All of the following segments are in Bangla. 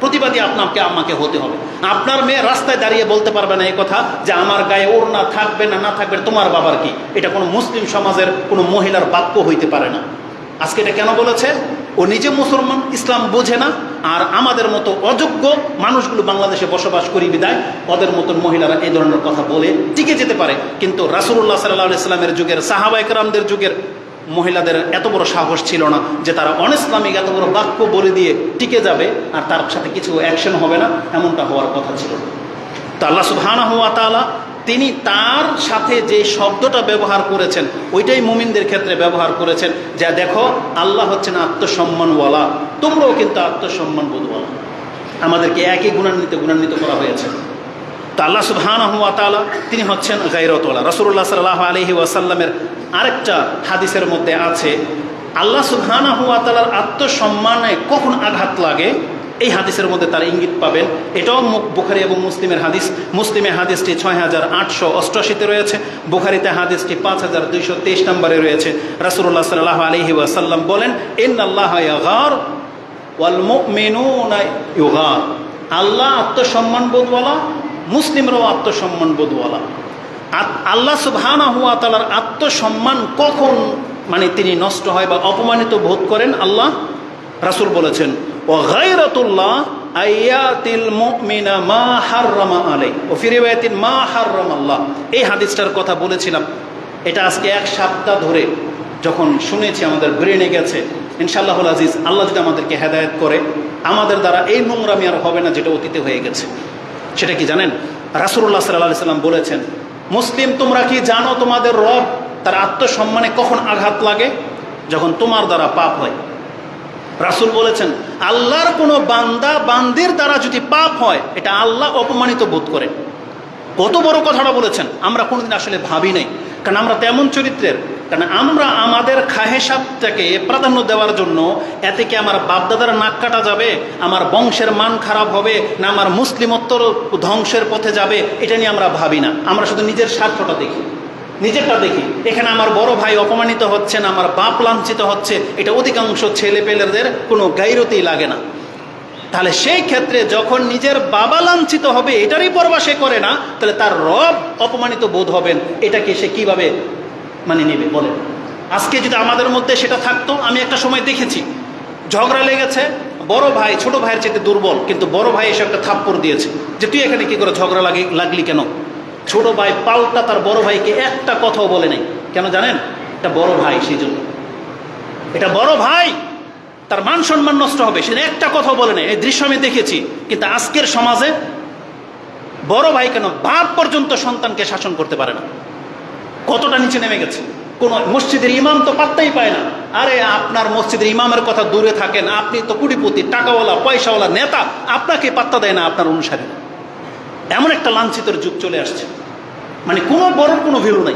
প্রতিবাদী আপনাকে, আমাকে হতে হবে। আপনার মেয়ে রাস্তায় দাঁড়িয়ে বলতে পারবে না এই কথা যে আমার গায়ে ওর না থাকবে না না থাকবে, তোমার বাবার কি? এটা কোনো মুসলিম সমাজের, কোনো মহিলার বাক্য হইতে পারে না। আজকে এটা কেন বলেছে? ও নিজে মুসলমান, ইসলাম বোঝে না, আর আমাদের মতো অযোগ্য মানুষগুলো বাংলাদেশে বসবাস করি বিদায়, ওদের মতন মহিলারা এই ধরনের কথা বলে টিকে যেতে পারে। কিন্তু রাসুল্লাহ সাল্লাহ ইসলামের যুগের সাহাবা একরামদের যুগের মহিলাদের এত বড় সাহস ছিল না যে তারা অনইসলামিক এত বড় বাক্য বলে দিয়ে টিকে যাবে আর তার সাথে কিছু অ্যাকশন হবে না, এমনটা হওয়ার কথা ছিল। তো আল্লাহ সুবহানা হুয়া তাআলা তিনি তার সাথে যে শব্দটা ব্যবহার করেছেন, ওইটাই মুমিনদের ক্ষেত্রে ব্যবহার করেছেন যা, দেখো, আল্লাহ হচ্ছেন আত্মসম্মানওয়ালা, তোমরাও কিন্তু আত্মসম্মান বোধওয়ালা আমাদেরকে একই গুণান্বিত গুণান্বিত করা হয়েছে। তো আল্লাহ তাআলা তিনি হচ্ছেন গাইরতওয়ালা রসুল্লাহ সাল্লাহ আলহি ওয়াসাল্লামের আরেকটা হাদিসের মধ্যে আছে, আল্লাহ সুবহানা হুয়া তালার আত্মসম্মানে কখন আঘাত লাগে? এই হাদিসের মধ্যে তার ইঙ্গিত পাবেন। এটাও বুখারি এবং মুসলিমের হাদিস। মুসলিমের হাদিসটি ছয় হাজার আটশো অষ্টআশিতে রয়েছে। বুখারিতে হাদিসটি পাঁচ হাজার দুইশো তেইশ নম্বরে রয়েছে। রাসুল্লাহ সাল্লাহ আলহি ওয়াসাল্লাম বলেন ইন আল্লাহ ওয়াল আল্লাহ আত্মসম্মান বোধওয়ালা মুসলিমরাও আত্মসম্মান বোধওয়ালা আল্লাহ সুবহানা হুয়া তালার আত্মসম্মান কখন মানে তিনি নষ্ট হয় বা অপমানিত বোধ করেন আল্লাহ রাসূল বলেছেন ও গায়রাতুল্লাহ আয়াতিল মুমিনা মা হাররামা আলাই ও ফিরিবায়াতিন মা হাররাম আল্লাহ এই হাদিসটার কথা বলেছিলাম, এটা আজকে এক সপ্তাহ ধরে যখন শুনেছি, আমাদের ব্রেনে গেছে, ইনশাআল্লাহুল আজিজ, আল্লাহ যদি আমাদেরকে হেদায়েত করে, আমাদের দ্বারা এই নোংরামি আর হবে না যেটা অতীতে হয়ে গেছে। সেটা কি জানেন? রাসুল্লাহ সাল্লাহ সাল্লাম বলেছেন মুসলিম, তোমরা কি জানো তোমাদের রব তার আত্মসম্মানে কখন আঘাত লাগে? যখন তোমার দ্বারা পাপ হয়। রাসুল বলেছেন, আল্লাহর কোনো বান্দা বান্দির দ্বারা যদি পাপ হয়, এটা আল্লাহ অপমানিত বোধ করে কত বড় কথাটা বলেছেন, আমরা কোনোদিন আসলে ভাবি নাই। কারণ আমরা তেমন চরিত্রের। কারণ আমরা আমাদের খাহেসাবটাকে প্রাধান্য দেওয়ার জন্য এতে কি আমার বাপদাদার নাক কাটা যাবে, আমার বংশের মান খারাপ হবে, না আমার মুসলিমোত্তর ধ্বংসের পথে যাবে, এটা নিয়ে আমরা ভাবি না। আমরা শুধু নিজের স্বার্থটা দেখি, নিজেরটা দেখি। এখানে আমার বড় ভাই অপমানিত হচ্ছে না, আমার বাপ লাঞ্ছিত হচ্ছে, এটা অধিকাংশ ছেলে পেলেদের কোনো গাইরতেই লাগে না। তাহলে সেই ক্ষেত্রে যখন নিজের বাবা লাঞ্ছিত হবে, এটারই পরবা সে করে না, তাহলে তার রব অপমানিত বোধ হবেন। এটাকে সে কীভাবে মানে নেবে, বলেন। আজকে যদি আমাদের মধ্যে সেটা থাকতো, আমি একটা সময় দেখেছি। ঝগড়া লেগেছে, বড় ভাই, ছোট ভাইয়ের চেয়ে দুর্বল, কিন্তু বড় ভাই এসে একটা থাপ্পড় দিয়েছে। যে তুই এখানে কি করে ঝগড়া লাগি, লাগলি কেন? ছোট ভাই পাল্টা তার বড় ভাইকে একটা কথাও বলে নাই। কেন জানেন? এটা বড় ভাই, সেই জন্য। এটা বড় ভাই! তার মান সম্মান নষ্ট হবে। সে একটা কথা বলে না এই দৃশ্য আমি দেখেছি। কিন্তু আজকের সমাজে বড় ভাই কেন বাপ পর্যন্ত সন্তানকে শাসন করতে পারে না? কতটা নিচে নেমে গেছে? কোন মসজিদের ইমাম তো পাত্তাই পায় না। আরে, আপনার মসজিদের ইমামের কথা দূরে থাকেন। আপনি তো কুটিপতি, টাকাওয়ালা, পয়সাওয়ালা নেতা। আপনাকে পাত্তা দেয় না আপনার অনুসারে। এমন একটা লাঞ্ছিতের যুগ চলে আসছে। মানে কোনো বড় কোনো ভ্যালু নাই।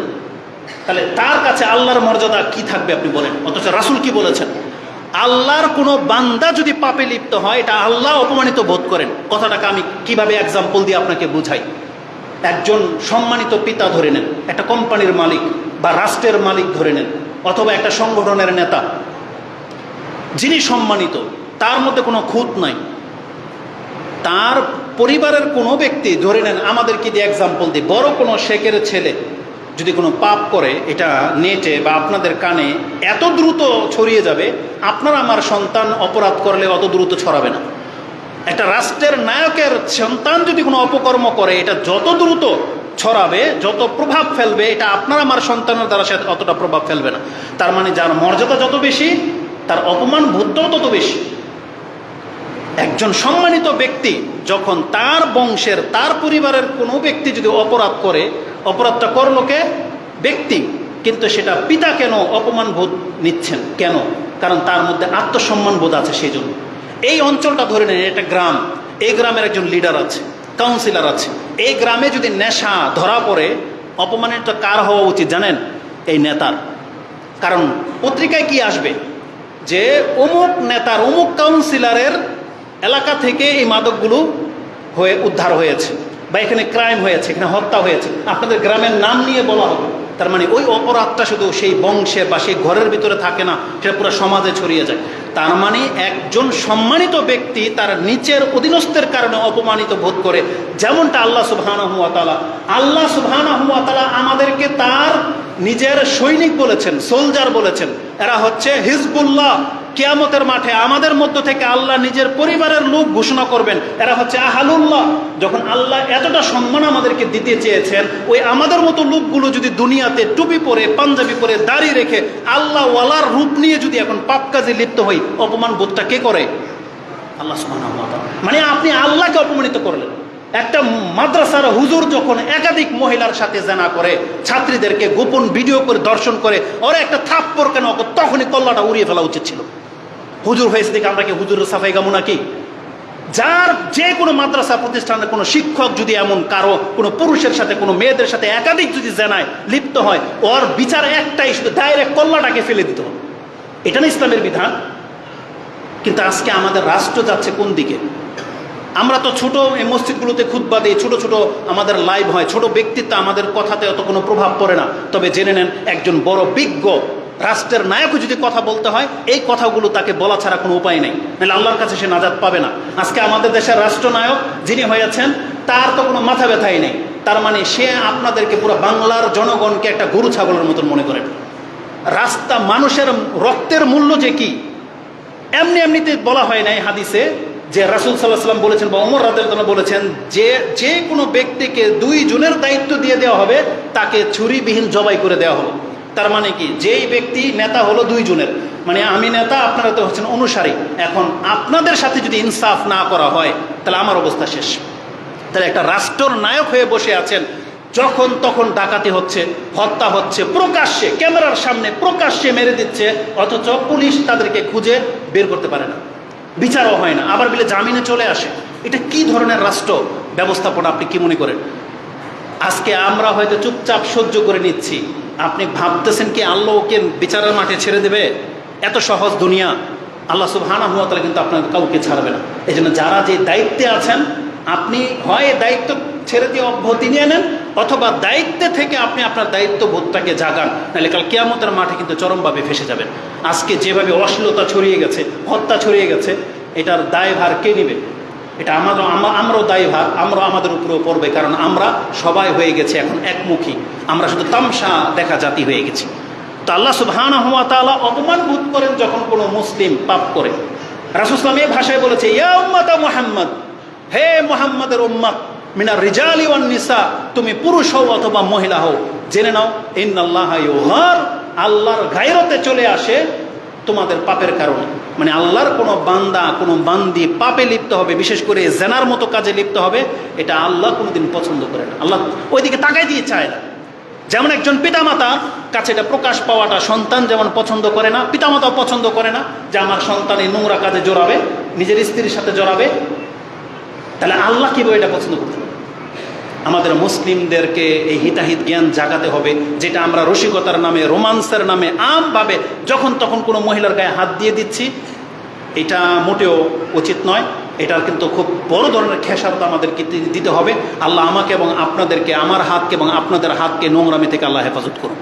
তাহলে তার কাছে আল্লাহর মর্যাদা কি থাকবে আপনি বলেন। অথচ রাসুল কি বলেছেন? আল্লাহর কোনো বান্দা যদি পাপে লিপ্ত হয়, এটা আল্লাহ অপমানিত বোধ করেন। কথাটাকে আমি কীভাবে এক্সাম্পল দিয়ে আপনাকে বুঝাই? একজন সম্মানিত পিতা ধরে নেন, একটা কোম্পানির মালিক বা রাষ্ট্রের মালিক ধরে নেন, অথবা একটা সংগঠনের নেতা। যিনি সম্মানিত, তার মধ্যে কোনো খুঁত নাই। তার পরিবারের কোনো ব্যক্তি ধরে নেন, আমাদেরকে দিয়ে এক্সাম্পল দিই। বড় কোনো শেখের ছেলে যদি কোনো পাপ করে, এটা নেটে বা আপনাদের কানে এত দ্রুত ছড়িয়ে যাবে আপনার আমার সন্তান অপরাধ করলে অত দ্রুত ছড়াবে না। একটা রাষ্ট্রের নায়কের সন্তান যদি কোনো অপকর্ম করে, এটা যত দ্রুত ছড়াবে, যত প্রভাব ফেলবে, এটা আপনার আমার সন্তানের দ্বারা সে অতটা প্রভাব ফেলবে না। তার মানে যার মর্যাদা যত বেশি, তার অপমান বোধটাও তত বেশি। একজন সম্মানিত ব্যক্তি যখন তার বংশের, তার পরিবারের কোনো ব্যক্তি যদি অপরাধ করে, অপরাধটা করল কে? ব্যক্তি। কিন্তু সেটা পিতা কেন অপমান বোধ নিচ্ছেন? কেন? কারণ তার মধ্যে আত্মসম্মান বোধ আছে সেই জন্য এই অঞ্চলটা ধরে নেন, এটা গ্রাম। এই গ্রামের একজন লিডার আছে কাউন্সিলর আছে। এই গ্রামে যদি নেশা ধরা পড়ে অপমানিত কার হওয়া উচিত জানেন? এই নেতার। কারণ পত্রিকায় কি আসবে? যে অমুক নেতার, অমুক কাউন্সিলরের এলাকা থেকে এই মাদকগুলো হয়ে উদ্ধার হয়েছে বা এখানে ক্রাইম হয়েছে, এখানে হত্যা হয়েছে। আপনাদের গ্রামের নাম নিয়ে বলা হবে। তার মানে ওই অপরাধটা শুধু সেই বংশে বা সেই ঘরের ভিতরে থাকে না, সেটা পুরো সমাজে ছড়িয়ে যায়। তার মানে একজন সম্মানিত ব্যক্তি তার নিচের অধীনস্থের কারণে অপমানিত বোধ করে। যেমনটা আল্লাহ সুবহানাহু তাআলা, আল্লাহ সুবহানাহু তাআলা আমাদেরকে তার নিজের সৈনিক বলেছেন, সোলজার বলেছেন। এরা হচ্ছে হিজবুল্লাহ। কিয়ামতের মাঠে আমাদের মধ্য থেকে আল্লাহ নিজের পরিবারের লোক ঘোষণা করবেন। এরা হচ্ছে আহালুল্লাহ। যখন আল্লাহ এতটা সম্মান আমাদেরকে দিতে চেয়েছেন, ওই আমাদের মতো লোকগুলো যদি দুনিয়াতে টুপি পরে, পাঞ্জাবি পরে দাড়ি রেখে আল্লাহ ওয়ালার রূপ নিয়ে যদি এখন পাপ কাজে লিপ্ত হই, অপমান বোধটা কে করে? আল্লাহ তাআলা। মানে আপনি আল্লাহকে অপমানিত করলেন। একটা মাদ্রাসার হুজুর যখন একাধিক মহিলার সাথে জানা করে, ছাত্রীদেরকে গোপন ভিডিও করে, দর্শন করে, ওরা একটা থাপ্পর কেন তখনই কল্লাটা উড়িয়ে ফেলা উচিত ছিল। হুজুর হয়েছে দেখে আমরা কি হুজুরের সাফাই গামো নাকি? যার যে কোনো মাদ্রাসা প্রতিষ্ঠানের কোনো শিক্ষক যদি এমন কারও, কোনো পুরুষের সাথে, কোনো মেয়েদের সাথে একাধিক যদি জানায় লিপ্ত হয়, ওর বিচার একটাই, শুধু ডাইরেক্ট কল্লাটাকে ফেলে দিতে এটা না ইসলামের বিধান? কিন্তু আজকে আমাদের রাষ্ট্র যাচ্ছে কোন দিকে? আমরা তো ছোট এই মসজিদগুলোতে খুদ্া দিই, ছোট ছোট আমাদের লাইভ হয়, ছোট ব্যক্তিত্ব আমাদের কথাতে অত কোনো প্রভাব পড়ে না। তবে জেনে নেন, একজন বড় বিজ্ঞ রাষ্ট্রের নায়কও যদি কথা বলতে হয়, এই কথাগুলো তাকে বলা ছাড়া কোনো উপায় নেই। নাহলে আল্লাহর কাছে সে নাজাদ পাবে না। আজকে আমাদের দেশের রাষ্ট্রনায়ক যিনি হয়েছেন, তার তো কোনো মাথা ব্যথাই নেই। তার মানে সে আপনাদেরকে পুরো বাংলার জনগণকে একটা গরু ছাগলের মতন মনে করেন রাস্তা মানুষের রক্তের মূল্য যে কি? এমনি এমনিতে বলা হয় নাই হাদিসে যে রাসুল সাল্লাহ সাল্লাম বলেছেন বা অমর রাদেল বলেছেন যে যে কোনো ব্যক্তিকে দুই জনের দায়িত্ব দিয়ে দেওয়া হবে, তাকে ছুরিবিহীন জবাই করে দেওয়া হবে তার মানে কি? যেই ব্যক্তি নেতা হলো দুই জনের। মানে আমি নেতা, আপনারা তো হচ্ছেন অনুসারী। এখন আপনাদের সাথে যদি ইনসাফ না করা হয়, তাহলে আমার অবস্থা শেষ। তাহলে একটা রাষ্ট্রর নায়ক হয়ে বসে আছেন, যখন তখন ডাকাতি হচ্ছে, হত্যা হচ্ছে, প্রকাশ্যে, ক্যামেরার সামনে প্রকাশ্যে মেরে দিচ্ছে, অথচ পুলিশ তাদেরকে খুঁজে বের করতে পারে না। বিচারও হয় না। আবার বলে জামিনে চলে আসে। এটা কি ধরনের রাষ্ট্র? ব্যবস্থাপনা আপনি কি মনে করেন? আজকে আমরা হয়তো চুপচাপ সহ্য করে নিচ্ছি। আপনি ভাবতেছেন কি আল্লাহ ওকে বিচারের মাঠে ছেড়ে দেবে? এত সহজ দুনিয়া। আল্লাহ সুবহানা হুয়া তাহলে কিন্তু আপনার কাউকে ছাড়বে না। এই যারা যে দায়িত্বে আছেন আপনি হয় দায়িত্ব ছেড়ে দিয়ে অব্যাহতি নিয়ে নেন, অথবা দায়িত্বে থেকে আপনি আপনার দায়িত্ববোধটাকে জাগান, নাহলে কাল কেয়ামতের মাঠে কিন্তু চরমভাবে ফেসে যাবেন। আজকে যেভাবে অশ্লীলতা ছড়িয়ে গেছে, হত্যা ছড়িয়ে গেছে, এটার দায়ভার কে নেবে? এটা আমাদের আমা- আমরাও দায়ভার, আমরাও আমাদের উপরেও পড়বে, কারণ আমরা সবাই হয়ে গেছে এখন একমুখী। আমরা শুধু তামসা দেখা জাতি হয়ে গেছি। তো আল্লাহ সুবহান হুয়া তাআলা অপমান বোধ করেন যখন কোনো মুসলিম পাপ করে। রাসুসলাম এই ভাষায় বলেছে, ইয়া মুহাম্মদ। হে মোহাম্মদের উম্মাত, মিনার রিজালি নিসা, তুমি পুরুষ হও অথবা মহিলা হও। জেনে নাও, ইন্নাল্লাহ ইউহার, আল্লাহর গায়রতে চলে আসে তোমাদের পাপের কারণে। মানে আল্লাহর কোনো বান্দা, কোনো বান্দি পাপে লিপ্ত হবে, বিশেষ করে জেনার মতো কাজে লিপ্ত হবে, এটা আল্লাহ কোনোদিন পছন্দ করে না। আল্লাহ ওইদিকে তাকাই দিয়ে চায় না। যেমন একজন পিতামাতার কাছে এটা প্রকাশ পাওয়াটা সন্তান যেমন পছন্দ করে না, পিতামাতাও পছন্দ করে না যে আমার সন্তান এই নোংরা কাজে জড়াবে নিজের স্ত্রীর সাথে জড়াবে তাহলে আল্লাহ কীভাবে এটা পছন্দ করতে? আমাদের মুসলিমদেরকে এই হিতাহিত জ্ঞান জাগাতে হবে, যেটা আমরা রসিকতার নামে, রোমান্সের নামে, আমভাবে যখন তখন কোনো মহিলার গায়ে হাত দিয়ে দিচ্ছি, এটা মোটেও উচিত নয়। এটার কিন্তু খুব বড় ধরনের খেসারত আমাদেরকে দিতে হবে। আল্লাহ আমাকে এবং আপনাদেরকে, আমার হাতকে এবং আপনাদের হাতকে নোংরামি থেকে আল্লাহ হেফাজত করুন।